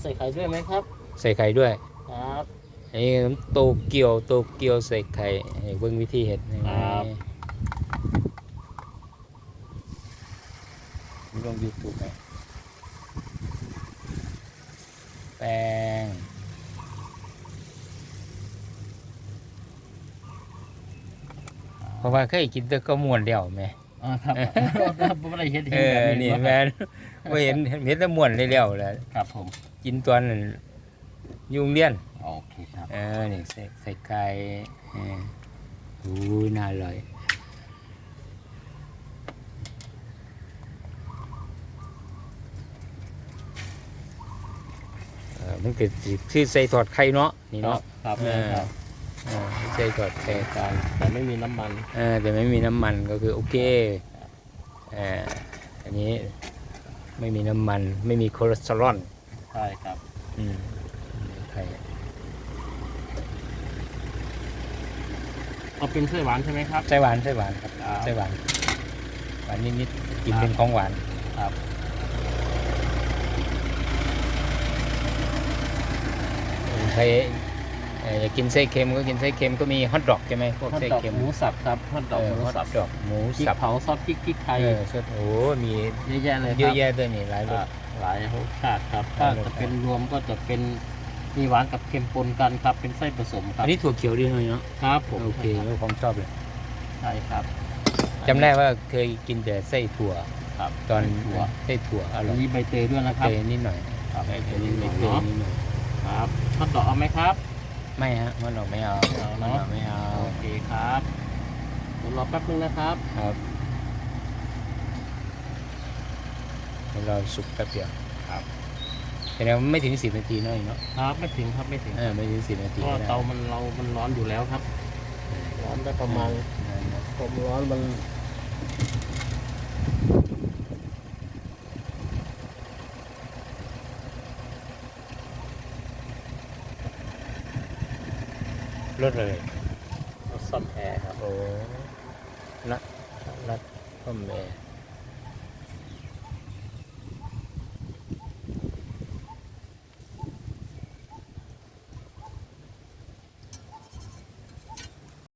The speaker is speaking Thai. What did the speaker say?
ใส่ไข่ด้วยไหมครับ ใส่ไข่ด้วยครับอันนี้น้ำโตเกียวโตเกียวใส่ไข่ให้เบิ่งวิธีเฮ็ดนี่ครับ ลงยูทูบไหมแป้งเพราะว่าเคยกินแต่ก็ม่วนเดียวไหม อ่าครับไม่ได้เห็นเอเห็นแบบอนี้นี่ว่าแม่นไม่เห็นเห็นแต่ม่วนเดียวๆแหล้วครับผมกินตอนนั้นอยุงเรียน โอเคครับเออนี่ใส่ใส่ไก่เอออู้ยน่าอร่อยเออมันก็สิคือใส่ทอดไข่เนาะนี่ครัเนาะบครับเอแม่อครับ เออใส่ทอดไข่แต่การแต่ไม่มีน้ำมันเออแต่ไม่มีน้ำมันก็คือโอเคเอออันนี้ไม่มีน้ำมันไม่มีคอเลสเตอรอลใช่ครับอืมไข่เอาเป็นไส้หวานใช่ไหมครับ ไส้หวานไส้หวานครับครับไส้หวานหวานนิดๆกินครับเป็นของหวานครับใครเอ่ออยากกินไส้เค็มก็กินไส้เค็มก็มีฮอทดอกใช่ไหมพวกทอดไส้ดอกเค็มหมูสับครับทอดดอกเอหอมูฮอทสับดอกหมูพริกสับเผาซอสพริกพริกไทยเออสดโอ้มีเยอะแยะเลยครับเยอะแยะด้วยนี่หลายรอ่าส หลายรสชาติครับหถ้าลายรสจะเป็นรวมก็จะเป็นมีหวานกับเค็มปนกันครับเป็นไส้ผสมครัอับนนี้ถั่วเขียวดีหน่อยเนาะครับผมโอเคแล้วผมชอบเลยใช่ครับ จำได้ว่าเคยกินแต่ไส้ถั่วครับตอนถั่วไส้ถั่วอร่อยมีใบเตยด้วยนะครับเตยนิดหน่อยครับใบใบเตเตยยนินิดดหหน่น่ออยยเตยเนาะนิดหน่อยครับทอดดอกเอาไหมครับ ไม่ฮะมันดอกไม่เอาเอามันเนาะดอกไม่เอาโอเคครับเดี๋ยวรอแป๊บนึงนะครับ ครับให้เราสุกแป๊บเดียวครับแต่เราไม่ถึงสิบนาทีเนาะเนาะครับไม่ถึงครับไม่ถึงเออไม่ถึงสิบนาเพทีราะว่าก็ได้เตามันเรามันร้อนอยู่แล้วครับ ร้อนได้ประมาณเออความร้อนมัน ลดเลยซ่อมแอร์ครับโอ้รัดรัดพ่อมแม่